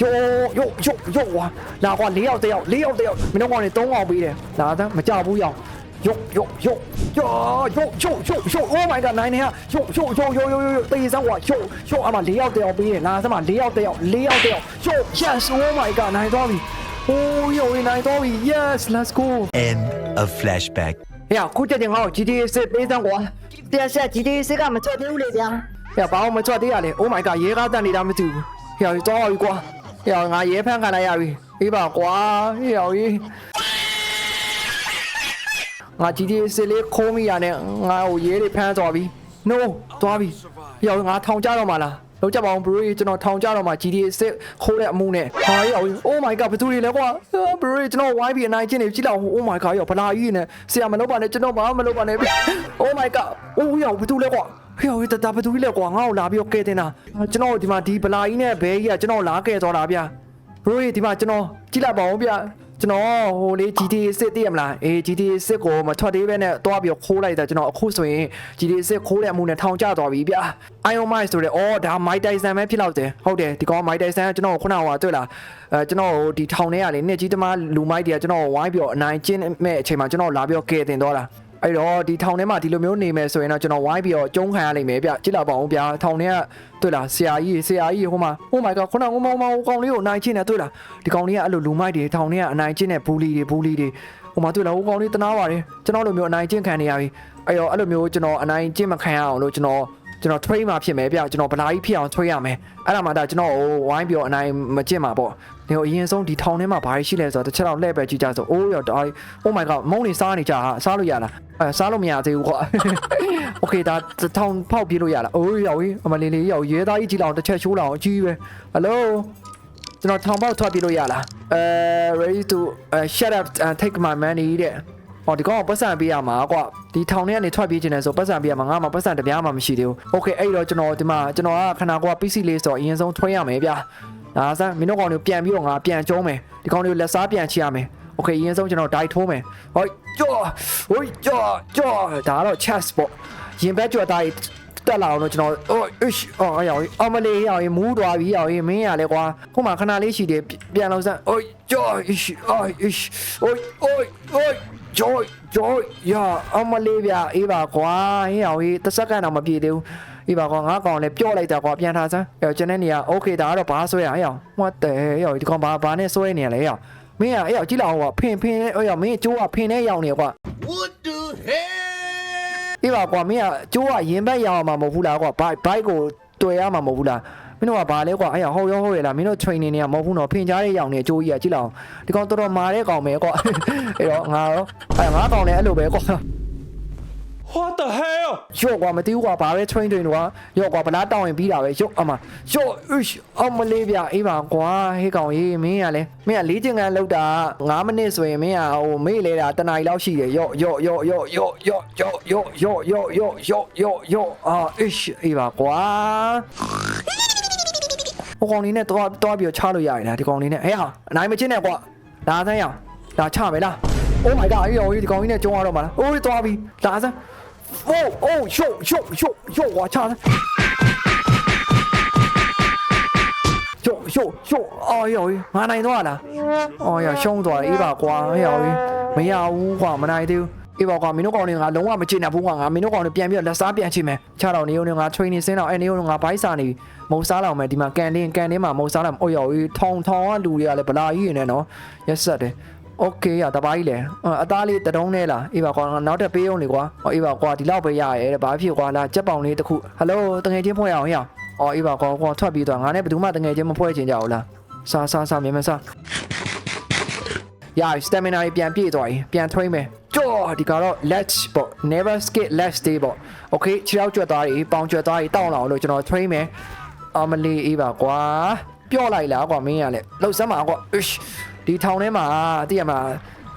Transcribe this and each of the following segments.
ယောယောယောယောကွာလာကွာ၄ယောက်တစ်ယောက်၄ယောက်တစ်ယောက်မင်းတို့ကောင်နေ၃ကောင်ပေးတယ်လာသမ်းမကြောက်ဘူးရောင်ယောယောယောယောယောယောယောယော oh my god နိုင်နေဟာယောယောယောယောယောယောတေးစမ်းကွာယောယောအမ၄ယောက်တစ်ယောက်ပေးတယ်လာသမ်းမ၄ယောက်တစ်ယောက်၄ယောက်တစ်ယောက်ယော yes oh my god နိုင်သွားပြီ oh ယောနိုင်သွားပြီ yes let's go End of flashback. ဟဲ့ခုချက်တင်ငါ့ကို GTA စစ်ပေးစမ်းကွာပြန်ဆက် GTA စစ်ကမထွက်သေးဘူးလေဗျာဟဲ့ဘာအောင်မချွတ်သေးရလဲ Oh my god ရဲကားတန်နေတာမသိဘူးဟဲ့တော့ပြီကွာ ဟဲ့ငါရဲဖမ်းခံလိုက်ရပြီအေးပါကွာဟဲ့ကြီးငါ GTA စစ်လေးခိုးမိရနဲ့ငါ့ကိုရဲတွေဖမ်းသွားပြီ No သွားပြီဟဲ့ငါထောင်ကြတော့မှာလားလောက်ကြပါအောင် bro ကျွန်တော်ထောင်ကြတော့မှာ GTA စစ်ခိုးတဲ့အမှုနဲ့ဟာဟဲ့ Oh my god ဘယ်သူတွေလဲကွာ bro ကျွန်တော် YB အနိုင်ချင်းနေကြည့်လောက် Oh my god ရောဗလာကြီးနဲ့ဆရာမလုပ်ပါနဲ့ကျွန်တော်ဘာမှမလုပ်ပါနဲ့ Oh my god အိုးရောဘယ်သူလဲကွာ ဟေ့ဟေ့တတာဘသူကြီးလဲကွာငါ့ကိုလာပြီးတော့ကဲတင်တာကျွန်တော်ဒီမှာဒီဗလာကြီးနဲ့ဘဲကြီးကကျွန်တော်လာကဲသွားတာဗျာဘရိုဒီမှာကျွန်တော်ကြည့်လိုက်ပါဦးဗျာကျွန်တော်ဟိုလေ GTA စစ်တည်ရမလားအေး GTA စစ်ကိုမထွက်သေးပဲနဲ့တွားပြီးခိုးလိုက်တာကျွန်တော်အခုဆိုရင် GTA စစ်ခိုးတဲ့အမှုနဲ့ထောင်ကျသွားပြီဗျာ Iron Mike ဆိုတဲ့အော်ဒါ Mike Tyson ပဲဖြစ်လောက်တယ်ဟုတ်တယ်ဒီကောင် Mike Tyson ကကျွန်တော်ခုနကဟိုတွေ့လားအဲကျွန်တော်ဒီထောင်ထဲကလေနှစ်ကြီးသမားလူမိုက်တွေကကျွန်တော်ဝိုင်းပြီးတော့အနိုင်ကျင့်မဲ့အချိန်မှာကျွန်တော်လာပြီးတော့ကဲတင်သွားတာ အဲ့တော့ဒီထောင်ထဲမှာဒီလိုမျိုးနေမယ်ဆိုရင်တော့ကျွန်တော်ဝိုင်းပြီးတော့ကျုံးခံရလိမ့်မယ်ဗျကြည့်လိုက်ပါဦးဗျာထောင်ထဲကတွေ့လားဆရာကြီးဆရာကြီးဟိုမှာ Oh my god ခုနကမောင်မောင်ကောင်လေးကိုအနိုင်ကျင့်နေတွေ့လားဒီကောင်လေးကအဲ့လိုလူမိုက်တွေထောင်ထဲကအနိုင်ကျင့်တဲ့ဘူးလီတွေဘူးလီတွေဟိုမှာတွေ့လားဟိုကောင်လေးတနာပါတယ်ကျွန်တော်လိုမျိုးအနိုင်ကျင့်ခံနေရပြီအဲ့တော့အဲ့လိုမျိုးကျွန်တော်အနိုင်ကျင့်မခံရအောင်လို့ကျွန်တော် ကျွန်တော် train မှာဖြစ်မယ်ဗျကျွန်တော်ဗလာကြီးဖြစ်အောင် train ရမယ်အဲ့ဒါမှဒါကျွန်တော်ဟိုဝိုင်းပြီးတော့အနိုင်မကျင့်မှာပေါ့ဒီအရင်ဆုံးဒီထောင်ထဲမှာဘာရှိလဲဆိုတော့တစ်ချက်တော့လှည့်ပဲကြည့်ကြဆိုအိုးရောဒါ Oh my god မုံနေစားနေကြဟာစားလို့ရလားအဲစားလို့မရသေးဘူးကွာ Okay ဒါထောင်ဖောက်ပြေးလို့ရလားအိုးရောအမလေးလေးရောရဲသားကြီးကြည့်လောက်တစ်ချက်ရှိုးလောက်အကြီးပဲ Hello ကျွန်တော်ထောင်ပေါက်ထွက်ပြေးလို့ရလားအဲ ready to uh, shut up and take my money တဲ့ ဟောဒီကောင်ကပတ်စံပေးရမှာကွာဒီထောင်ထဲကနေထွက်ပြေးခြင်းလဲဆိုပတ်စံပေးရမှာငါမှပတ်စံတစ်ပြားမှမရှိသေးဘူး Okay အဲ့တော့ကျွန်တော်ဒီမှာကျွန်တော်ကခဏကွာ PC လေးဆိုတော့အရင်ဆုံးထွင်းရမယ်ဗျာဒါစမ်းမင်းတို့ကောင်တွေပြန်ပြီးတော့ငါပြန်ကျုံးမယ်ဒီကောင်တွေကိုလက်စားပြန်ချရမယ် Okay အရင်ဆုံးကျွန်တော် die ထိုးမယ်ဟိုကြောဟိုကြောကြောဒါကတော့ chest ပေါ့ရင်ဘက်ကြော်သားတက်လာအောင်တော့ကျွန်တော်အိုးအစ်အော်အယောင်အမလေးအယောင်မူးသွားပြီအယောင်မင်းရလဲကွာခုမှခဏလေးရှိတယ်ပြန်လို့စမ်းအိုးကြောအစ်အော်အစ်အိုးအိုးအိုး ကြောကြောယာအမလေးဗျအေးပါကွာဟင်းအောင်ကြီးတစ်စက္ကန့်တော့မပြည့်သေးဘူးအေးပါကွာငါကောင်လည်းပြော့လိုက်တာကွာပြန်ထားစမ်းအဲကျွန်တဲ့နေရာ okay ဒါကတော့ဘာဆွဲရအောင် what the hell ဒီကောင်ဘာဘာနဲ့ဆွဲနေရလဲအောင်မင်းကအဲ့ရောက်ကြည့်လောက်ကွာဖင်ဖင်အဲ့ရောက်မင်းကျိုးကဖင်နဲ့ရောက်နေကွာ What the hell? အေးပါကွာမင်းကကျိုးကရင်ဘက်ရောက်အောင်မှာမဟုတ်ဘူးလားကွာဘိုက်ဘိုက်ကိုတွေ့ရမှာမဟုတ်ဘူးလားမ င်းတို့ကဘာလဲကွာအဲ့ရောက်ဟုတ်ရောဟုတ်ရလားမင်းတို့ training နေရမဟုတ်ဘူးနော်ဖင်ကြားတဲ့ရောက်နေအကျိုးကြီးကကြည့်လောက်ဒီကောင်တော်တော်မာတဲ့ကောင်ပဲကွာအဲ့တော့ငါရောအဲ့ငါကောင်လည်းအဲ့လိုပဲကွာ What the hell? ရော့ကွာမသိဘူးကွာဘာပဲ train train တော့ရော့ကွာဗလားတောင်းရင်ပြီးတာပဲရော့အမရော့ ish အမလေးဗျအေးပါကွာဟေးကောင်ရေးမင်းကလည်းမင်းကလေးကျင်ကန်လောက်တာ9မိနစ်ဆိုရင်မင်းကဟိုမေ့လဲတာတနားရီလောက်ရှိတယ်ရော့ရော့ရော့ရော့ရော့ရော့ရော့ရော့ရော့ရော့ရော့ရော့ရော့ရော့အာ ish အေးပါကွာ ဟိုကောင်လေးနဲ့တော့တော့ပြီးတော့ချလို့ရတယ်လားဒီကောင်လေးနဲ့ဟဲ့ဟာအနိုင်မချင်းနဲ့ကွာလာစမ်းရအောင်လာချမယ်လား Oh my god အေးရောဒီကောင်လေးနဲ့ကျုံရတော့မလားအိုးတော့ပြီးလာစမ်း Oh oh ရုပ်ရုပ်ရုပ်ရုပ်ကွာချစမ်း哟哟哟！哎呦，俺那一段了，哎呀，想断一把瓜，哎呦，没呀，五瓜没那一丢。 အေးပါကွာမင်းတို့ကောင်တွေငါလုံးဝမချစ်နိုင်ဘူးကွာငါမင်းတို့ကောင်တွေပြန်ပြီးတော့လက်စားပြန်ချစ်မယ်။ခြားတော့နေုံနဲ့ငါ training ဆင်းတော့အဲနေုံနဲ့ငါဘိုက်စာနေမုံစားလောက်မယ်ဒီမှာကန်တင်းကန်တင်းမှာမုံစားလောက်အိုးရောထောင်ထောင်ကလူတွေကလည်းဗလာကြီးနေနော်။ရက်ဆက်တယ်။ Okay ရတပားကြီးလေအသားလေးတတုံးနဲ့လားအေးပါကွာနောက်ထပ်ပေးအောင်လေကွာဟောအေးပါကွာဒီလောက်ပဲရရဲတဲ့ဘာဖြစ်ကွာလားကြက်ပေါင်လေးတစ်ခုဟယ်လိုတငယ်ချင်းဖွဲ့ရအောင်ဟေ့အော်အေးပါကွာကွာထွက်ပြီးတော့ငါနဲ့ဘယ်သူမှတငယ်ချင်းမဖွဲ့ချင်ကြဘူးလားစားစားစားမြင်မစားရ stamina ပြန်ပြည့်သွားရင်ပြန် train မယ် ကြောဒီကတော့ let's ပေါ့ never skip let's stay ပေါ့ okay ခြေထောက်ကျွတ်သွားပြီပေါင်ကျွတ်သွားပြီတောင်းလာအောင်လို့ကျွန်တော် train မယ်အမလီအေးပါကွာပြော့လိုက်လားကွာမင်းရလေလှုပ်စမ်းပါကွာ ish ဒီထောင်ထဲမှာသိရမှာ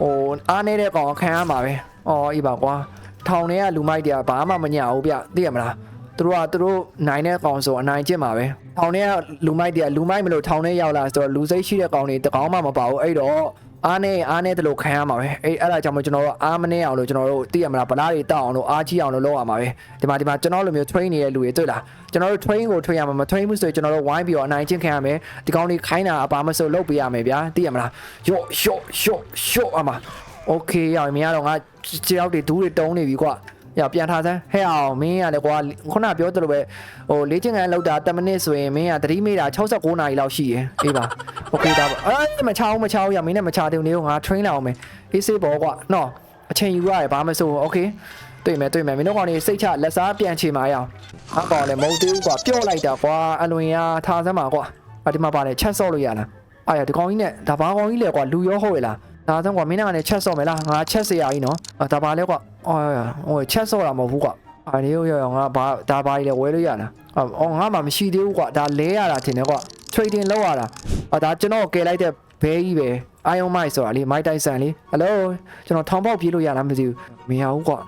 ဟိုအားနေတဲ့ကောင်ခံရမှာပဲ။အော်အေးပါကွာ။ထောင်ထဲကလူမိုက်တွေကဘာမှမညဘူးဗျ။သိရမလား။သူတို့ကသူတို့နိုင်တဲ့ကောင်ဆိုအနိုင်ကျင့်မှာပဲ။ထောင်ထဲကလူမိုက်တွေကလူမိုက်မလို့ထောင်ထဲရောက်လာဆိုတော့လူစိတ်ရှိတဲ့ကောင်တွေတကောင်မှမပါဘူး။အဲ့တော့ အားနဲ့အားနဲ့တလို့ခံရမှာပဲအေးအဲ့ဒါကြောင့်မို့ကျွန်တော်တို့အားမနေအောင်လို့ကျွန်တော်တို့သိရမလားဗလားတွေတောက်အောင်လို့အားကြီးအောင်လို့လုပ်ရမှာပဲဒီမှာဒီမှာကျွန်တော်လိုမျိုး train နေတဲ့လူတွေတွေ့လားကျွန်တော်တို့ train ကို train ရမှာမ train ဘူးဆိုရင်ကျွန်တော်တို့ဝိုင်းပြီးတော့အနိုင်ကျင့်ခံရမယ်ဒီကောင်းလေးခိုင်းတာအပါမဆိုလုပ်ပေးရမယ်ဗျာသိရမလားယော့ယော့ယော့ယော့အမโอเคရအောင်မင်းကတော့ငါကြောက်တွေဒူးတွေတုံးနေပြီကွာ ရပြန်ထားစမ်းဟဲ့အောင်မင်းကလည်းကွာခုနပြောသလိုပဲဟိုလေ့ကျင့်ခန်းလောက်တာ10မိနစ်ဆိုရင်မင်းကသတိမေးတာ69နာရီလောက်ရှိရယ်အေးပါโอเคဒါပါအဲမချောင်းမချောင်းရမင်းနဲ့မချသေးဘူးနေငါ train လာအောင်မယ်အေးစေးပေါ်ကွာနော်အချိန်ယူရတယ်ဘာမှမဆိုโอเคတွေ့မယ်တွေ့မယ်မင်းတို့ကောင်နေစိတ်ချလက်စားပြန်ချေมาရအောင်ဟာကောင်လည်းမဟုတ်သေးဘူးကွာပြော့လိုက်တာကွာအလွန်ရထားစမ်းပါကွာအဒီမှာပါလေချက်ဆော့လို့ရလားအာရဒီကောင်ကြီးနဲ့ဒါဘာကောင်ကြီးလဲကွာလူရောဟုတ်ရလား ဒါစမ်းကွာမင်းနဲ့ကလည်းချက်ဆော့မယ်လားငါချက်စရာကြီးနော်အာဒါပါလဲကွာအော်ဟိုချက်ဆော့တာမဟုတ်ဘူးကွာအာဒီရောရောငါဘာဒါပါကြီးလဲဝဲလို့ရလားအော်ငါမှမရှိသေးဘူးကွာဒါလဲရတာထင်တယ်ကွာ trading လောက်ရတာအာဒါကျွန်တော်ကယ်လိုက်တဲ့ဘဲကြီးပဲ iron mic ဆိုတာလေ mic တိုက်ဆန်လေ hello ကျွန်တော်ထောင်ပေါက်ပြေးလို့ရလားမသိဘူးမရဘူးကွာ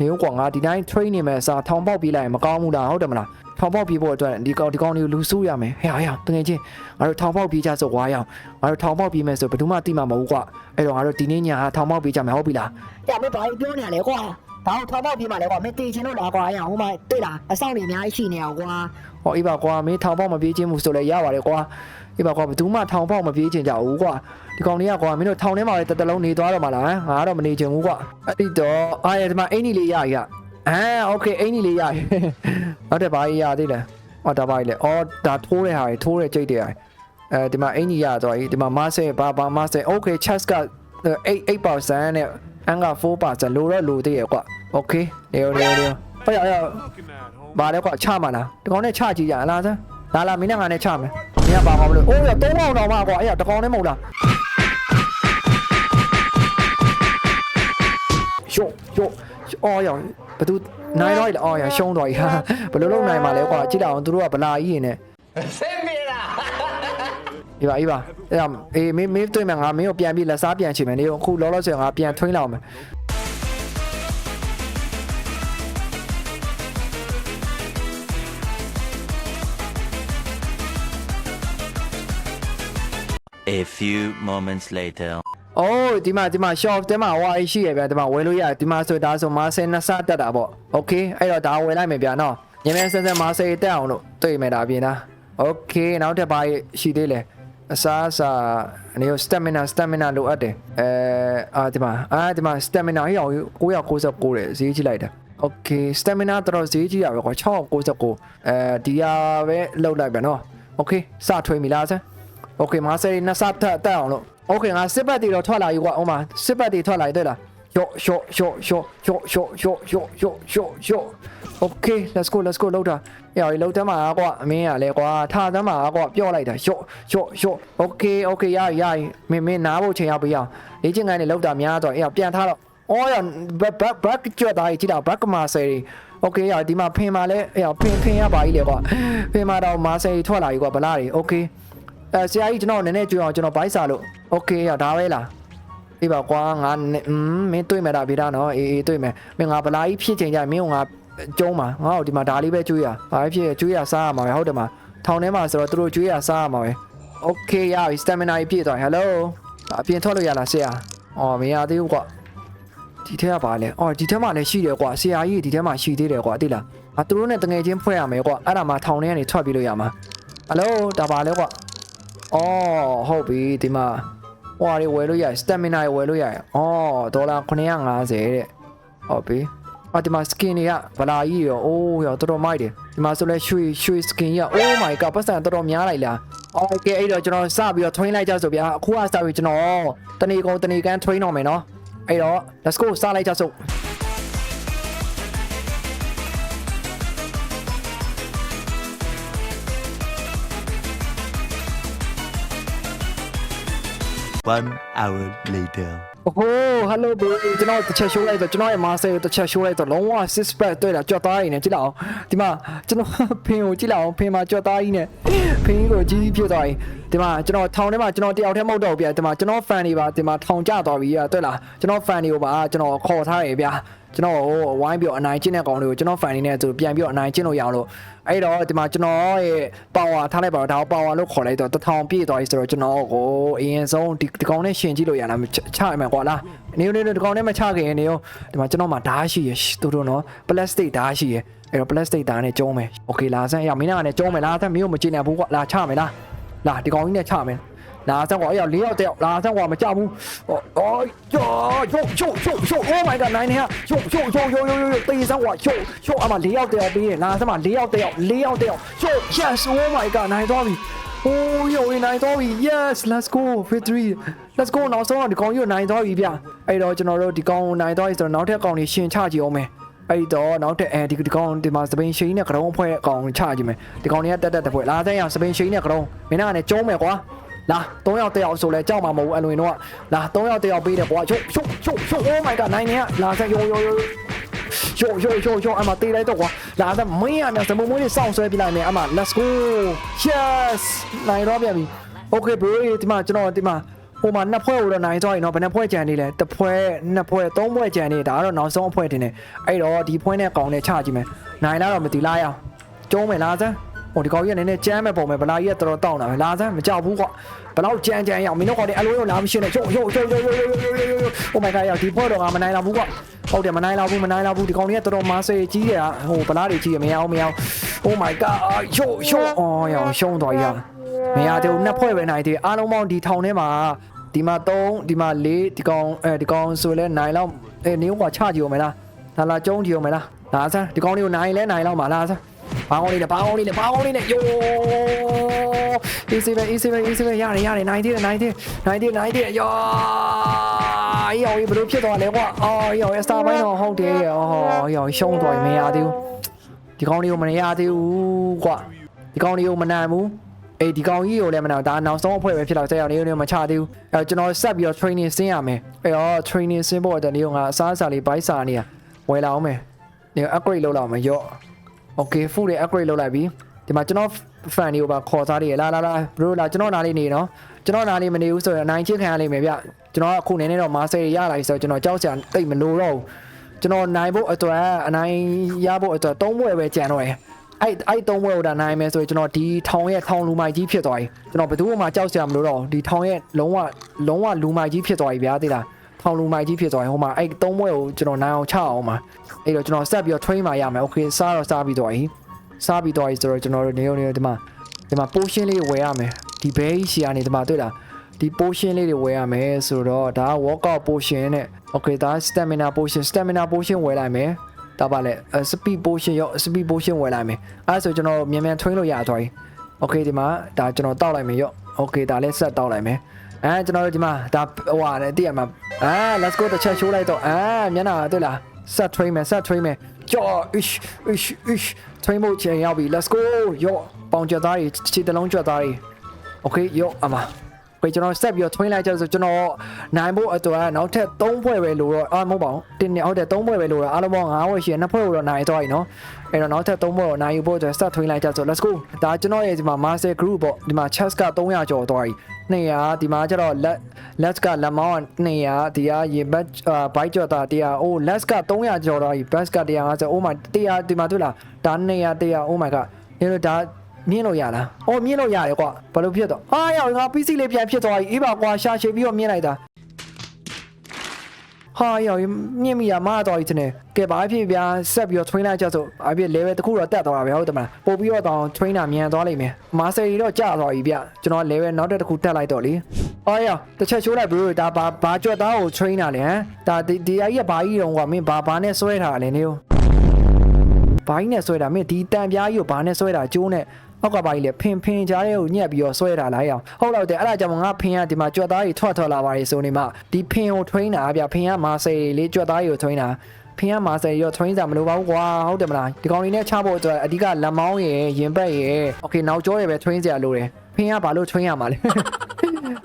နေဦးကွာငါဒီတိုင်း train နေမယ်အစားထောင်ပေါက်ပြေးလိုက်ရင်မကောင်းဘူးလားဟုတ်တယ်မလားထောင်ပေါက်ပြေးဖို့အတွက်ဒီကောင်ဒီကောင်တွေကိုလူစုရမယ်ဟဲ့ဟဲ့တကယ်ချင်းငါတို့ထောင်ပေါက်ပြေးကြဆိုဝါရအောင်ငါတို့ထောင်ပေါက်ပြေးမယ်ဆိုဘယ်သူမှသိမှာမဟုတ်ဘူးကွာအဲ့တော့ငါတို့ဒီနေ့ညဟာထောင်ပေါက်ပြေးကြမယ်ဟုတ်ပြီလား။ရမင်းဘာပြောနေရလဲကွာ။ဘာလို့ထောက်ပေါက်ပြီးမှလဲကွာမင်းတေချင်လို့လားကွာရအောင်ဟိုမှာတွေ့လားအဆောင်တွေအများကြီးရှိနေအောင်ကွာဟောအေးပါကွာမင်းထောင်ပေါက်မပြေးခြင်းမှုဆိုလဲရပါတယ်ကွာ အေးပါကွာဘယ်သူမှထောင်ပေါက်မပြေးခြင်းကြဘူးကွာဒီကောင်လေးကကွာမင်းတို့ထောင်ထဲမှာလည်းတစ်တလုံးနေသွားတော့မှလားဟမ်ငါကတော့မနေချင်ဘူးကွာအဲ့ဒီတော့အားရဒီမှာအင်ကြီးလေးရရအာโอเคအင်ကြီးလေးရရဟုတ်တယ်ဘာကြီးရသေးလဲဟောဒါပါကြီးလေအော်ဒါထိုးတဲ့ဟာကြီးထိုးတဲ့ကြိတ်တဲ့ဟာအဲဒီမှာအင်ကြီးရသွားပြီဒီမှာမဆဲဘာဘာမဆဲโอเค chess က8 8%နဲ့အန်က4%လိုတော့လိုသေးရဲ့ကွာโอเคနေရောနေရောနေရောဟောရရ ဘာလဲကွာချမလားတကောင်နဲ့ချကြည့်ရလားစမ်းလာလာမင်းနဲ့ငါနဲ့ချမယ် မင်းကပါကောင်းမလို့အိုးရသုံးပေါင်တော့မှကွာအဲ့ရတကောင်နဲ့မဟုတ်လားရှုံရှုံအော်ရဘသူနိုင်တော့လေအော်ရရှုံးတော့ရဘယ်လိုလုပ်နိုင်မှာလဲကွာကြည့်လိုက်အောင်သူတို့ကဗလာကြီးရင်နဲ့ဆင်းမလားဒီပါဒီပါအဲ့ဒါအေးမင်းမင်းတွေ့မယ်ငါမင်းကိုပြန်ပြီးလက်စားပြန်ချင်မယ်နေအခုလောလောဆယ်ငါပြန်ထွင်းလောက်မယ် A few moments later. ။အိုးဒီမှာဒီမှာ shop တဲမှာဟွာရှိရဗျာဒီမှာဝယ်လို့ရတယ်ဒီမှာဆိုဒါဆိုမာဆယ်နှစ်ဆတက်တာပေါ့။ Okay အဲ့တော့ဒါဝယ်လိုက်မယ်ဗျာနော်။ညမဲဆက်ဆက်မာဆယ်တက်အောင်လို့တွေ့မယ်ဒါပြင်လား။ Okay နောက်ထပ်ဘာရှိသေးလဲ။အစားအစာအနေနဲ့ stamina stamina လိုအပ်တယ်။အဲအာဒီမှာအာဒီမှာ stamina ဟိအောင်999တဲ့ဈေးကြည့်လိုက်တာ။ Okay stamina တော်တော်ဈေးကြီးရပဲကွာ699အဲဒီဟာပဲလောက်လိုက်ဗျာနော်။ Okay စထွေးပြီလား စမ်း။ Okay မာဆယ်နှစ်ဆတက်တက်အောင်လို့ Okay ငါစစ်ပတ်တီတော့ထွက်လာပြီကွာဥမာစစ်ပတ်တီထွက်လာပြီတွေ့လားယော့ယော့ယော့ယော့ယော့ယော့ယော့ယော့ယော့ယော့ယော့ Okay let's go let's go လောက်တာအေးဟောလောက်တမ်းမှာကွာအမင်းကလည်းကွာထားတမ်းမှာကွာပြော့လိုက်တာယော့ယော့ယော့ Okay okay ရရရမင်းမင်းနားဖို့ချိန်ရောက်ပြီအောင်လေ့ကျင့်ခန်းနဲ့လောက်တာများတော့အေးပြန်ထားတော့အော်ရဘက်ဘက်ဘက်ကျွတ်သားကြီးကြည့်တာဘက်ကမာဆယ်โอเคရဒီမှာဖင်มาလဲအေးဖင်ဖင်ရပါကြီးလေကွာဖင်มาတော့မာဆယ်ထွက်လာပြီကွာဗလားတွေโอเค အဲဆရာကြီးကျွန်တော်နည်းနည်းကြွအောင်ကျွန်တော်ဘိုက်စာလို့โอเคရဒါပဲလားအေးပါကွာငါอืมမင်းတွေ့မယ်ဒါဗီဒါနော်အေးအေးတွေ့မယ်မင်းငါဗလာကြီးဖြစ်ချိန်ကြရင်မင်းကငါကျုံးမှာငါ့ကိုဒီမှာဒါလေးပဲကျွေးရဘာဖြစ်ကျွေးရစားရမှာပဲဟုတ်တယ်မှာထောင်ထဲမှာဆိုတော့သူတို့ကျွေးရစားရမှာပဲโอเคရပြီ stamina ကြီးပြည့်သွားဟယ်လိုအပြင်ထွက်လို့ရလားဆရာအော်မရသေးဘူးကွာဒီထဲကပါလဲအော်ဒီထဲမှာလည်းရှိတယ်ကွာဆရာကြီးဒီထဲမှာရှိသေးတယ်ကွာသိလားအသူတို့နဲ့တငယ်ချင်းဖွဲ့ရမယ်ကွာအဲ့ဒါမှထောင်ထဲကနေထွက်ပြီးလို့ရမှာဟယ်လိုဒါပါလဲကွာ အော် ဟုတ်ပြီဒီမှာဟွာတွေဝယ်လို့ရတယ် stamina တွေဝယ်လို့ရတယ်အော်ဒေါ်လာ950တဲ့ဟုတ်ပြီအော်ဒီမှာ skin တွေကဗလာကြီးရောအိုးရောတော်တော်မိုက်တယ်ဒီမှာဆိုလဲရွှေရွှေ skin ကြီးက oh my god ပတ်စံတော်တော်များလိုက်လားအော်ကဲအဲ့တော့ကျွန်တော်စပြီးတော့ train လိုက်ကြဆိုဗျာအခုကစပြီးကျွန်တော်တနေကုန်တနေကန် train တော့မယ်နော်အဲ့တော့ let's go စလိုက်ကြစို့ One hour later. โอ้โห hello bro ကျွန်တော်တစ်ချက် show လိုက်တော့ကျွန်တော်ရဲ့ master ကိုတစ်ချက် show လိုက်တော့လုံးဝ six pack တွေ့တာကြော်သားရည်နဲ့ကြည့်လောက်အောင်ဒီမှာကျွန်တော်ဖင်ကိုကြည့်လောက်အောင်ဖင်မှာကြော်သားရည်နဲ့ဖင်ကိုကြီးကြီးဖြစ်သွားရင်ဒီမှာကျွန်တော်ထောင်ထဲမှာကျွန်တော်တယောက်တည်းမဟုတ်တော့ဘူးဗျာဒီမှာကျွန်တော် fan တွေပါဒီမှာထောင်ကျသွားပြီอ่ะတွေ့လားကျွန်တော် fan တွေကိုပါကျွန်တော်ခေါ်ထားရယ်ဗျာ ကျွန်တော်ဟိုဝိုင်းပြီးတော့အနိုင်ကျင့်တဲ့ကောင်တွေကိုကျွန်တော် fan နေနဲ့ဆိုပြန်ပြီးတော့အနိုင်ကျင့်လို့ရအောင်လို့အဲ့တော့ဒီမှာကျွန်တော်ရဲ့ power ထားလိုက်ပါတော့ဒါကို power လို့ခေါ်လိုက်တော့1000ပြည့်သွားပြီဆိုတော့ကျွန်တော်ကိုအရင်ဆုံးဒီဒီကောင်နဲ့ရှင်ကြည့်လို့ရလားချရမယ်ကွာလားနေနေဒီကောင်နဲ့မချခင်နေရောဒီမှာကျွန်တော်မှာဓာတ်ရှိရတူတူနော် plastic ဓာတ်ရှိရအဲ့တော့ plastic ဓာတ်နဲ့ကျုံးမယ်โอเคလာစမ်းရမင်းကလည်းကျုံးမယ်လားသက်မင်းကိုမကြည့်နိုင်ဘူးကွာလာချမယ်လားလာဒီကောင်ကြီးနဲ့ချမယ် လာစမ်းကွာအဲ့ရောက်၄ယောက်တက်လာစမ်းကွာမကြဘူးအော်ယောချို့ချို့ချို့ချို့ oh my god နိုင်နေဟာချို့ချို့ချို့ချို့ချို့ချို့တေးစမ်းကွာချို့ချို့အမ၄ယောက်တက်ပေးတယ်လာစမ်းမ၄ယောက်တက်၄ယောက်တက်ချို့ yes oh my god နိုင်သွားပြီ Oh yo နိုင်သွားပြီ yes let's go victory let's go နောက်ဆုံးတော့ဒီကောင်ကြီးနိုင်သွားပြီဗျအဲ့တော့ကျွန်တော်တို့ဒီကောင်နိုင်သွားပြီဆိုတော့နောက်ထပ်ကောင်ကြီးရှင်ချကြည့်အောင်မယ်အဲ့တော့နောက်ထပ်အဲဒီဒီကောင်ဒီမှာစပိန်ရှိနဲ့ကရုံးအဖွဲ့ကောင်ချကြည့်မယ်ဒီကောင်တွေကတက်တက်တပွဲလာတဲ့ရစပိန်ရှိနဲ့ကရုံးမင်းကလည်းကျုံးမယ်ကွာ လာ3ယောက်တက်ယောက်ဆိုလဲကြောက်မှာမဟုတ်ဘူးအလွင်တော့လာ3ယောက်တက်ယောက်ပေးတယ်ကွာချုပ်ချုပ်ချုပ်ချုပ် oh my god နိုင်နေရလာဆက် yo yo yo yo yo yo yo အမတေးလိုက်တော့ကွာလာတဲ့မင်းရမြန်စမမွေးလေးစောင့်ဆွဲပြလိုက်မယ်အမ let's go yes နိုင်တော့ပြန်ပြီ okay bro ဒီမှာကျွန်တော်ဒီမှာဟိုမှာနှစ်ဖွဲ့ကိုတော့နိုင်သွားရင်တော့ဘယ်နှစ်ဖွဲ့ကြံနေလဲတစ်ဖွဲ့နှစ်ဖွဲ့သုံးဖွဲ့ကြံနေဒါကတော့နောက်ဆုံးအဖွဲ့တင်နေအဲ့တော့ဒီဖွဲ့နဲ့ကောင်နဲ့ချကြည့်မယ်နိုင်လားတော့မသိလားရအောင်ကျုံးမယ်လားစမ်း ဟိုဒီကောင်ကြီးကနည်းနည်းကြမ်းမဲ့ပုံပဲဗလာကြီးကတော်တော်တောင်းတာပဲလာစမ်းမကြောက်ဘူးကွာဘလောက်ကြမ်းကြမ်းရအောင်မင်းတို့ကောင်တွေအလိုလိုလာမရှင်းနဲ့ချို့ချို့ချို့ချို့ချို့ချို့ချို့ချို့ Oh my god ရဒီဖွဲ့တော့ငါမနိုင်တော့ဘူးကွာဟုတ်တယ်မနိုင်တော့ဘူးမနိုင်တော့ဘူးဒီကောင်ကြီးကတော်တော်မဆေးကြီးတယ်ဟိုဗလာတွေကြီးရမရအောင်မရအောင် Oh my god ချို့ချို့အော်ရအောင်ရှုံးသွားရမရသေးဘူးနှစ်ဖွဲ့ပဲနိုင်သေးအားလုံးပေါင်းဒီထောင်ထဲမှာဒီမှာ3ဒီမှာ4ဒီကောင်အဲဒီကောင်ဆိုလဲနိုင်လောက်အဲနေဦးကချကြည့်အောင်မလားလာလာကျုံးကြည့်အောင်မလားလာစမ်းဒီကောင်လေးကိုနိုင်လဲနိုင်လောက်မှာလားစမ်း ဘာကောင်းလေးလဲဘာကောင်းလေးလဲဘာကောင်းလေးလဲယို easy ပဲ easy ပဲ easy ပဲရတယ်ရတယ်နိုင်သေးတယ်နိုင်သေးနိုင်သေးနိုင်သေးယောအေးရောဘယ်လိုဖြစ်သွားလဲကွာအော်ရော star ဘိုင်းတော့ဟုတ်တယ်အော်ရောရှုံးသွားပြီမရသေးဘူးဒီကောင်လေးကိုမရသေးဘူးကွာဒီကောင်လေးကိုမနိုင်ဘူးအေးဒီကောင်ကြီးကိုလည်းမနိုင်ဘူးဒါနောက်ဆုံးအဖွဲ့ပဲဖြစ်တော့ဆက်ရောက်နေနေမချသေးဘူးအဲကျွန်တော်ဆက်ပြီးတော့ training ဆင်းရမယ်အဲတော့ training ဆင်းဖို့အတွက်နေကငါအစားအစာလေးဘိုက်စာနေရဝယ်လာအောင်မယ်နေ upgrade လုပ်လာအောင်မယ်ရော့ okay full တွေ upgrade လုပ်လိုက်ပြီဒီမှာကျွန်တော် fan တွေကိုပါခေါ်စားတယ်လာလာလာ bro လာကျွန်တော်နားလေးနေနော်ကျွန်တော်နားလေးမနေဘူးဆိုရင်အနိုင်ချင်းခံရလိမ့်မယ်ဗျကျွန်တော်ကအခုနည်းနည်းတော့မာဆယ်ရလာပြီဆိုတော့ကျွန်တော်ကြောက်စရာတိတ်မလို့တော့ဘူးကျွန်တော်နိုင်ဖို့အတွက်အနိုင်ရဖို့အတွက်သုံးဘွဲပဲကြံတော့ရယ်အဲ့အဲ့သုံးဘွဲကိုဒါနိုင်မယ်ဆိုရင်ကျွန်တော်ဒီထောင်ရဲ့ထောင်လူမိုက်ကြီးဖြစ်သွားပြီကျွန်တော်ဘယ်သူမှကြောက်စရာမလိုတော့ဘူးဒီထောင်ရဲ့လုံးဝလုံးဝလူမိုက်ကြီးဖြစ်သွားပြီဗျာသိလား ထောင်လူမိုက်ကြီးဖြစ်သွားရင်ဟိုမှာအဲ့သုံးဘွဲကိုကျွန်တော်နိုင်အောင်ချအောင်ပါအဲ့တော့ကျွန်တော်ဆက်ပြီးတော့ train มาရမယ် okay စားတော့စားပြီးတော့ပြီစားပြီးတော့ပြီဆိုတော့ကျွန်တော်တို့နေနေဒီမှာဒီမှာ potion လေးတွေဝယ်ရမယ်ဒီ base ရှိကနေဒီမှာတွေ့လားဒီ potion လေးတွေဝယ်ရမယ်ဆိုတော့ဒါက workout potion နဲ့ okay ဒါ stamina potion stamina potion ဝယ်လိုက်မယ်ဒါပါလေ speed potion ရော speed potion ဝယ်လိုက်မယ်အဲဆိုကျွန်တော်မြန်မြန် train လို့ရသွားပြီ okay ဒီမှာဒါကျွန်တော်တောက်လိုက်မယ်ရော okay ဒါလည်း set တောက်လိုက်မယ် အဲကျွန်တော်တို့ဒီမှာဒါဟိုဟာလေတည့်ရမှာအာ let's go တစ်ချက် show လိုက်တော့အာမျက်နှာတွေ့လား set train မယ် set train မယ်ကြော ish ish ish train ဖို့ချိန်ရောက်ပြီ let's go ရောပေါင်ကြက်သားတွေခြေတလုံးကြက်သားတွေ okay ရောအမကိုကျွန်တော်ဆက်ပြီးတော့ train လိုက်ကြဆိုကျွန်တော်နိုင်ဖို့အတွက်နောက်ထပ်3ဖွဲ့ပဲလို့တော့အာမဟုတ်ပါဘူးတင်းနေဟုတ်တယ်3ဖွဲ့ပဲလို့တော့အားလုံးပေါင်း5ဖွဲ့ရှိရင်2ဖွဲ့ကိုတော့နိုင်သွားပြီနော်အဲ့တော့နောက်ထပ်3ဖွဲ့ကိုနိုင်ယူဖို့အတွက်ဆက် train လိုက်ကြဆို let's go ဒါကျွန်တော်ရဲ့ဒီမှာ master group ပေါ့ဒီမှာ chess က300ကျော်သွားပြီ 200ဒီမှာကျတော့ let let's ကလက်မောင်းက200ဒီကရေဘတ်ဘိုက်ကျော်တာ100 oh let's က300ကျော်သွားပြီ best က150 oh my 100ဒီမှာတွေ့လားဒါ200 100 oh my god ဒီလိုဒါမြင်လို့ရလား။အော်မြင်လို့ရတယ်ကွာ။ဘာလို့ဖြစ်တော့။ဟာရောက်ငါ PC လေးပြန်ဖြစ်သွားပြီ။အေးပါကွာရှာရှည်ပြီးတော့မြင်လိုက်တာ။ ဟာရောက်မြင်မိရမတော်ကြီးတဲ့။ကဲဘာဖြစ်ဗျာဆက်ပြီးတော့ trainer ကြဆို။အပြည့် level တစ်ခုတော့တက်သွားတာပဲဟုတ်တယ်မလား။ပို့ပြီးတော့တောင် trainer မြန်သွားလိမ့်မယ်။ master ကြီးတော့ကျသွားပြီဗျ။ကျွန်တော် level နောက်တစ်ခုတက်လိုက်တော့လေ။အော်ရောက်တစ်ချက်ချိုးလိုက်ပြီဒါဘာဘာကြွက်သားကို trainer လေဟမ်။ဒါဒီဒီအကြီးကဘာကြီးတော့ကွာမင်းဘာဘာနဲ့ဆွဲထားလဲနေ။ဘာကြီးနဲ့ဆွဲတာမင်းဒီတန်ပြားကြီးကိုဘာနဲ့ဆွဲတာကျိုးနဲ့ အောက်ကဘာကြီးလဲဖင်ဖင်ကြားတဲ့ကိုညက်ပြီးတော့ဆွဲတာလားအောင်ဟုတ်တော့တယ်အဲ့ဒါကြောင့်ငါဖင်ကဒီမှာကြွက်သားကြီးထွက်ထွက်လာပါလေဆိုနေမှဒီဖင်ကို train တာဗျဖင်ကမာဆယ်လေးကြွက်သားကြီးကို train တာဖင်ကမာဆယ်ရော train တာမလိုပါဘူးကွာဟုတ်တယ်မလားဒီကောင်လေးနဲ့ချဖို့အတွက်အဓိကလက်မောင်းရယ်ရင်ဘတ်ရယ် okay နောက်ကျောရယ်ပဲ train စရာလိုတယ်ဖင်ကဘာလို့ train ရမှာလဲ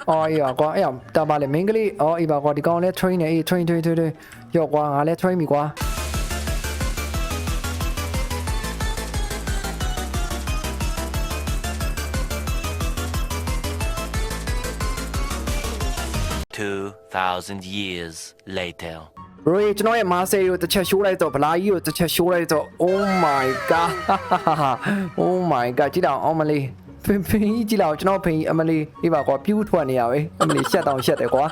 အော်အေးကွာအဲ့အောင်တာပါလေမင်းကလေးအော်အေးပါကွာဒီကောင်လေး train နေအေး train train train ရော့ကွာငါလည်း train ပြီကွာ 2,000 years later. bro ကျွန်တော်ရဲ့ master ကိုတစ်ချက်ရှိုးလိုက်တော့ဗလာကြီးကိုတစ်ချက်ရှိုးလိုက်တော့ oh my god oh my god ကြည့်တော့အောင်မလေးဖင်ဖင်ကြီးကြည့်လောက်ကျွန်တော်ဖင်ကြီးအမလေးဒီပါကွာပြူးထွက်နေရပဲအမလေးရှက်တောင်ရှက်တယ်ကွာ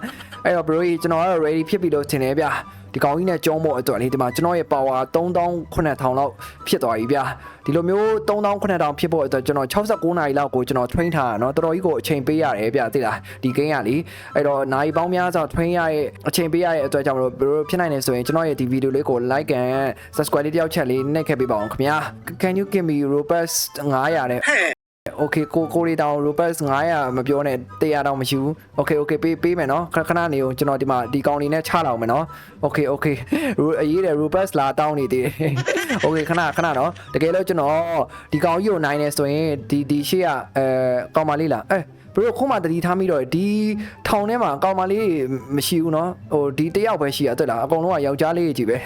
အဲ့တော့ bro ကျွန်တော်ကတော့ ready ဖြစ်ပြီလို့ထင်တယ်ဗျ ဒီကောင်ကြီးနဲ့ကျုံးဖို့အတွက်လေဒီမှာကျွန်တော်ရဲ့ power 3900လောက်ဖြစ်သွားပြီဗျဒီလိုမျိုး3900ဖြစ်ဖို့အတွက်ကျွန်တော်69နာရီလောက်ကိုကျွန်တော် train ထားတာเนาะတော်တော်ကြီးကိုအချိန်ပေးရတယ်ဗျသိလားဒီ game ကလေအဲ့တော့နာရီပေါင်းများစွာ train ရရဲ့အချိန်ပေးရတဲ့အတွက်ကြောင့်မလို့ဘယ်လိုဖြစ်နိုင်လဲဆိုရင်ကျွန်တော်ရဲ့ဒီ video လေးကို like and subscribe လေးတယောက်ချက်လေးနှိပ်ခဲ့ပေးပါအောင်ခင်ဗျာ can you give me robust 900တဲ့ okay ကိုကိုရီတောင် Robux 900မပြောနဲ့100တောင်မရှိဘူး okay okay ပေးပေးမယ်နော်ခဏခဏနေအောင်ကျွန်တော်ဒီမှာဒီကောင်လေးနဲ့ချလာအောင်မယ်နော် okay okay အရေးတယ် Robux လာတောင်းနေသေးတယ် okay ခဏခဏနော်တကယ်လို့ကျွန်တော်ဒီကောင်ကြီးကိုနိုင်နေဆိုရင်ဒီဒီရှေ့ကအဲကောင်မလေးလားအဲ ဘရိုခုမှတတိထားမိတော့ဒီထောင်ထဲမှာကောင်မလေးမရှိဘူးเนาะဟိုဒီတယောက်ပဲရှိရတွေ့လားအကုန်လုံးကယောက်ျားလေးကြီးပဲ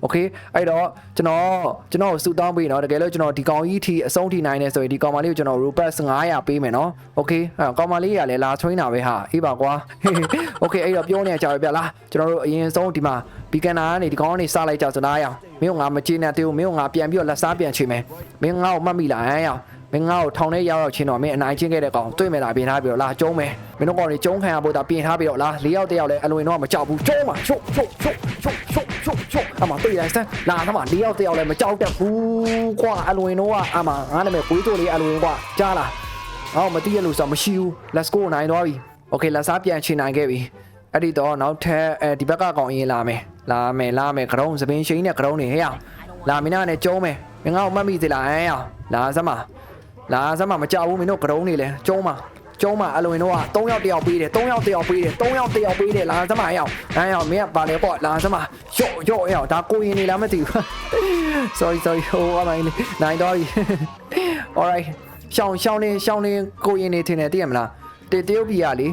โอเคအဲ့တော့ကျွန်တော်ကျွန်တော်စူတောင်းပေးเนาะတကယ်လို့ကျွန်တော်ဒီကောင်ကြီးထီအဆုံးထိနိုင်နေဆိုရင်ဒီကောင်မလေးကိုကျွန်တော် Robux 900ပေးမယ်เนาะโอเคအဲ့ကောင်မလေးကလည်းလာထွင်းတာပဲဟာအေးပါကွာ โอเคအဲ့တော့ပြောနေကြရပြလားကျွန်တော်တို့အရင်ဆုံးဒီမှာဘီကန်နာကနေဒီကောင်ကနေစလိုက်ကြစနားရအောင်မင်းကငါမချေနဲ့တေးဘူးမင်းကငါပြန်ပြီးတော့လက်စားပြန်ချေမယ်မင်းငါ့ကိုမှတ်မိလားဟမ်ရအောင် မင်းငါ့ကိုထောင်ထဲရောက်ရောက်ချင်းတော့မင်းအနိုင်ချင်းခဲ့တဲ့ကောင်တွေ့မယ်လားပြင်ထားပြီးတော့လာကျုံးမယ်မင်းတို့ကောင်တွေကျုံးခံရဖို့ဒါပြင်ထားပြီးတော့လာ၄ယောက်တစ်ယောက်လဲအလွင်တော့မကြောက်ဘူးကျုံးမှာရှုပ်ရှုပ်ရှုပ်ရှုပ်ရှုပ်ရှုပ်ရှုပ်အမတွေ့လိုက်စမ်းလာသမား၄ယောက်တစ်ယောက်လဲမကြောက်တတ်ဘူးကွာအလွင်တော့အမငါနာမည်ကိုတိုးလေးအလွင်ကွာကြားလားအော်မသိရလို့ဆိုမရှိဘူး let's go နိုင်သွားပြီโอเคလက်စားပြန်ချင်နိုင်ခဲ့ပြီအဲ့ဒီတော့နောက်ထပ်အဲဒီဘက်ကကောင်ရင်လာမယ်လာမယ်လာမယ်ကရုံးသပင်းရှိန်းနဲ့ကရုံးနေဟဲ့အောင်လာမင်းနဲ့ကျုံးမယ်မင်းငါ့ကိုမှတ်မိသေးလားဟဲ့အောင်လာစမ်းပါ လာစမ်းမမကြဘူးမင်းတို့ကရုံးနေလဲကျုံးမကျုံးမအလွင်တော့3ယောက်တယောက်ပေးတယ်3ယောက်တယောက်ပေးတယ်3ယောက်တယောက်ပေးတယ်လာစမ်းမအောင်အဲအောင်မင်းကပါလေပေါ့လာစမ်းမရော့ရော့အောင်ဒါကိုရင်နေလားမသိဘူး sorry sorry ဟိုအမိုင်းနိုင်တော့ပြီ alright ရှောင်းရှောင်းနေရှောင်းနေကိုရင်နေထင်တယ်သိရမလားတေတရုတ်ပြည်ရလေ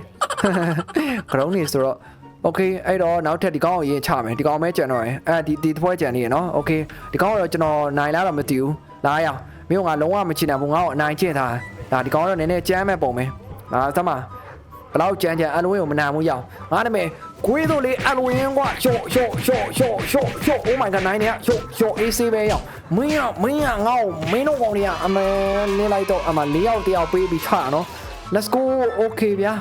ကရုံးနေဆိုတော့ Okay အဲ့တော့နောက်ထပ်ဒီကောင်ကိုရင်ချမယ်ဒီကောင်မဲကြံတော့ရင်အဲဒီဒီတစ်ဖွဲကြံနေရနော် Okay ဒီကောင်ကတော့ကျွန်တော်နိုင်လားတော့မသိဘူးလာရအောင် မင်းတို့ကလုံးဝမချင်တာဘူးငါ့ကိုအနိုင်ကျင့်တာဒါဒီကောင်တော့နည်းနည်းကြမ်းမဲ့ပုံပဲဟာသမားဘလောက်ကြမ်းကြမ်းအန်ဝင်းကိုမနာဘူးရောက်ငါနာမည်ကွေးတို့လေးအန်ဝင်းကရှော့ရှော့ရှော့ရှော့ရှော့ရှော့ Oh my god နိုင်နေရရှော့ရှော့ AC ပဲရောက်မင်းရမင်းရငါ့ကိုမင်းတို့ကောင်တွေကအမဲလင်းလိုက်တော့အမ၄ယောက်တယောက်ပေးပြီးချနော် Let's go okay ဗျာ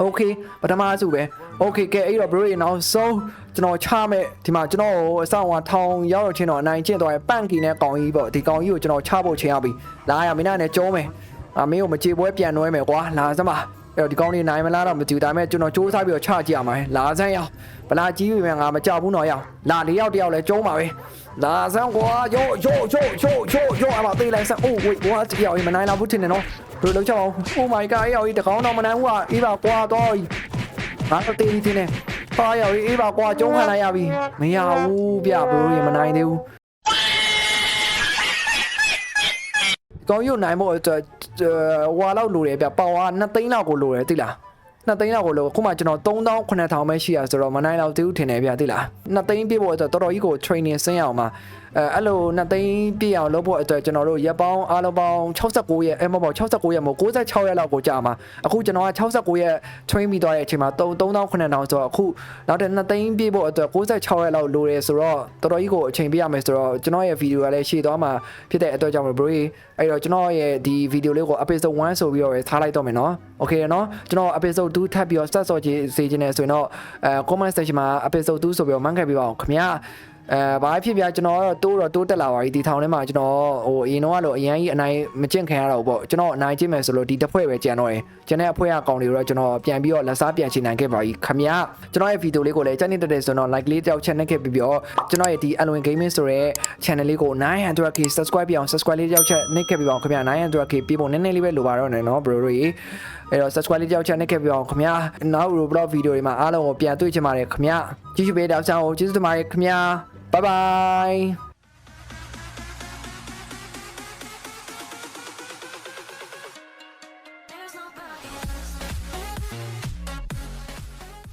Okay ပထမအစုပဲ Okay ကဲအဲ့တော့ bro ရေနောက်ဆုံးကျွန်တော်ချမဲ့ဒီမှာကျွန်တော်အဆောင်ကထောင်ရောက်တော့ချင်းတော့အနိုင်ကျင့်သွားရပန့်ကီနဲ့ကောင်ကြီးပေါ့ဒီကောင်ကြီးကိုကျွန်တော်ချဖို့ချိန်ရပြီလာရမင်းနဲ့ကြုံးမယ်အမင်းကိုမကြေပွဲပြန်နှွဲမယ်ကွာလာစမ်းပါအဲ့တော့ဒီကောင်းလေးနိုင်မလားတော့မကြည့်ဒါပေမဲ့ကျွန်တော်စ조사ပြီးတော့ချကြည့်ရမှာလာဆန်းရောက်ဗလာကြီးပြန်ငါမကြောက်ဘူးတော့ရောက်လာလေးရောက်တယောက်လဲကျုံးပါပဲလာဆန်းကွာရို့ရို့ရို့ရို့ရို့ရို့အမသေးလိုက်ဆန်းအိုးဝေးကွာတယောက်ရင်မနိုင်လာဘူးထင်တယ်နော်ဘယ်လိုလုပ်ချောင်း Oh my god ရောက်ဒီတကောင်းတော့မနိုင်ဘူးอ่ะအေးပါကွာတော့ ငါတော့တေးသေးနေပါရအေးပါကွာကျုံးခံလိုက်ရပြီမရဘူးဗျဘလို့ရမနိုင်သေးဘူးကောင်းရုပ်နိုင်ဖို့အတွက်ဟွာလောက်လိုတယ်ဗျပါဝါ2သိန်းလောက်ကိုလိုတယ်သိလား 2သိန်းလောက်ကိုလိုခုမှကျွန်တော်3000 9000ပဲရှိရဆိုတော့မနိုင်တော့သေးဘူးထင်တယ်ဗျသိလား2သိန်းပြည့်ဖို့အတွက်တော်တော်ကြီးကို training ဆင်းရအောင်ပါအဲအဲ့လို2သိန်းပြည့်အောင်လုပ်ဖို့အတွက်ကျွန်တော်တို့ရက်ပေါင်းအားလုံးပေါင်း69ရက်အဲမဟုတ်69ရက်မဟုတ်96ရက်လောက်ကိုကြာမှာအခုကျွန်တော်က69ရက် train ပြီးသွားတဲ့အချိန်မှာ3000 9000ဆိုတော့အခုနောက်တဲ့2သိန်းပြည့်ဖို့အတွက်96ရက်လောက်လိုတယ်ဆိုတော့တော်တော်ကြီးကိုအချိန်ပေးရမယ်ဆိုတော့ကျွန်တော်ရဲ့ video ကလည်းရှေ့သွားမှာဖြစ်တဲ့အတွက်ကြောင့်မလို့ bro အဲ့တော့ကျွန်တော်ရဲ့ဒီ video လေးကို episode 1ဆိုပြီးတော့ထားလိုက်တော့မယ်နော် okay နော်ကျွန်တော် episode 2ထပ်ပြီးတော့ start ဆော့ကြည့်စေချင်တယ်ဆိုရင်တော့အဲ comment section မှာ episode 2ဆိုပြီးတော့မှန်းခဲ့ပြပါအောင်ခင်ဗျာ အဲဘာဖြစ်ပြကျွန်တော်ကတော့တိုးတော့တိုးတက်လာပါပြီဒီထောင်ထဲမှာကျွန်တော်ဟိုအရင်တော့ကတော့အရင်ကြီးအနိုင်မကျင့်ခံရတော့ဘူးပေါ့ကျွန်တော်အနိုင်ကျင့်မယ်ဆိုလို့ဒီတစ်ဖွဲ့ပဲကြံတော့တယ်ကျန်တဲ့အဖွဲ့အကောင်တွေတော့ကျွန်တော်ပြန်ပြီးတော့လက်စားပြန်ချနိုင်ခဲ့ပါပြီခင်ဗျာကျွန်တော်ရဲ့ဗီဒီယိုလေးကိုလည်းကြိုက်နေတဲ့ဆိုတော့ like လေးတောက်ချက်နှက်ခဲ့ပြီးတော့ကျွန်တော်ရဲ့ဒီ Alwin Gaming ဆိုတဲ့ channel လေးကို 900k subscribe ပြအောင် subscribe လေးတောက်ချက်နှက်ခဲ့ပြီးပါအောင်ခင်ဗျာ 900k ပြဖို့နည်းနည်းလေးပဲလိုပါတော့နေနော် bro တွေအဲ့တော့ subscribe လေးတောက်ချက်နှက်ခဲ့ပြီးအောင်ခင်ဗျာနောက် Roblox ဗီဒီယိုတွေမှာအားလုံးကိုပြန်တွေ့ချင်ပါတယ်ခင်ဗျာကြည့်ရှုပေးတဲ့အားလုံးကိုကျေးဇူးတင်ပါတယ်ခင်ဗျာ 拜拜。